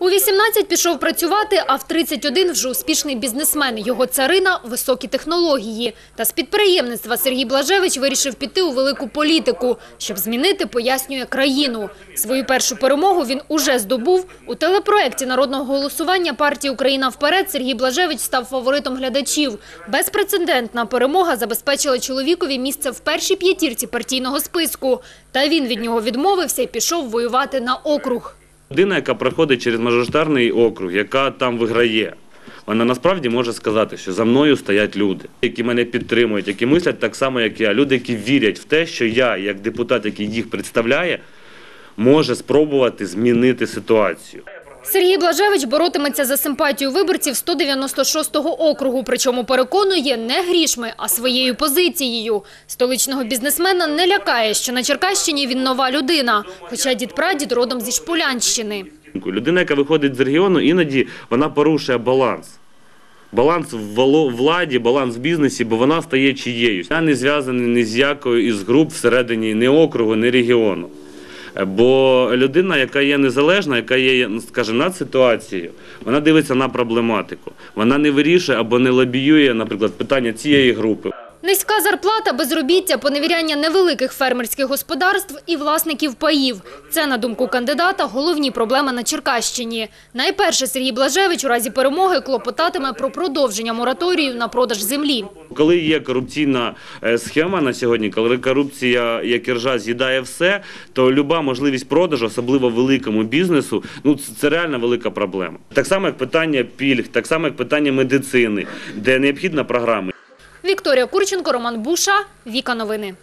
У 18 пішов працювати, а в 31 вже успішний бізнесмен. Його царина – високі технології. Та з підприємництва Сергій Блажевич вирішив піти у велику політику, щоб змінити, пояснює, країну. Свою першу перемогу він уже здобув. У телепроекті народного голосування партії «Україна вперед» Сергій Блажевич став фаворитом глядачів. Безпрецедентна перемога забезпечила чоловікові місце в першій п'ятірці партійного списку. Та він від нього відмовився і пішов воювати на округ. Людина, яка проходить через мажоритарний округ, яка там виграє, вона насправді може сказати, що за мною стоять люди, які мене підтримують, які мислять так само, як я. Люди, які вірять в те, що я, як депутат, який їх представляє, може спробувати змінити ситуацію. Сергій Блажевич боротиметься за симпатію виборців 196-го округу, причому переконує не грішми, а своєю позицією. Столичного бізнесмена не лякає, що на Черкащині він нова людина, хоча дід-прадід родом зі Шполянщини. Людина, яка виходить з регіону, іноді вона порушує баланс. Баланс в владі, баланс в бізнесі, бо вона стає чиєюсь. Я не зв'язаний ні з якою із груп всередині ні округу, ні регіону. Бо людина, яка є незалежна, яка є, скажімо, над ситуацією, вона дивиться на проблематику. Вона не вирішує або не лобіює, наприклад, питання цієї групи. Низька зарплата, безробіття, поневіряння невеликих фермерських господарств і власників паїв. Це, на думку кандидата, головні проблеми на Черкащині. Найперше Сергій Блажевич у разі перемоги клопотатиме про продовження мораторію на продаж землі. Коли є корупційна е, схема на сьогодні, коли корупція як іржа з'їдає все, то люба можливість продажу, особливо великому бізнесу, ну це- реально велика проблема. Так само, як питання пільг, так само, як питання медицини, де необхідна програма. Вікторія Курченко, Роман Буша, Віка Новини.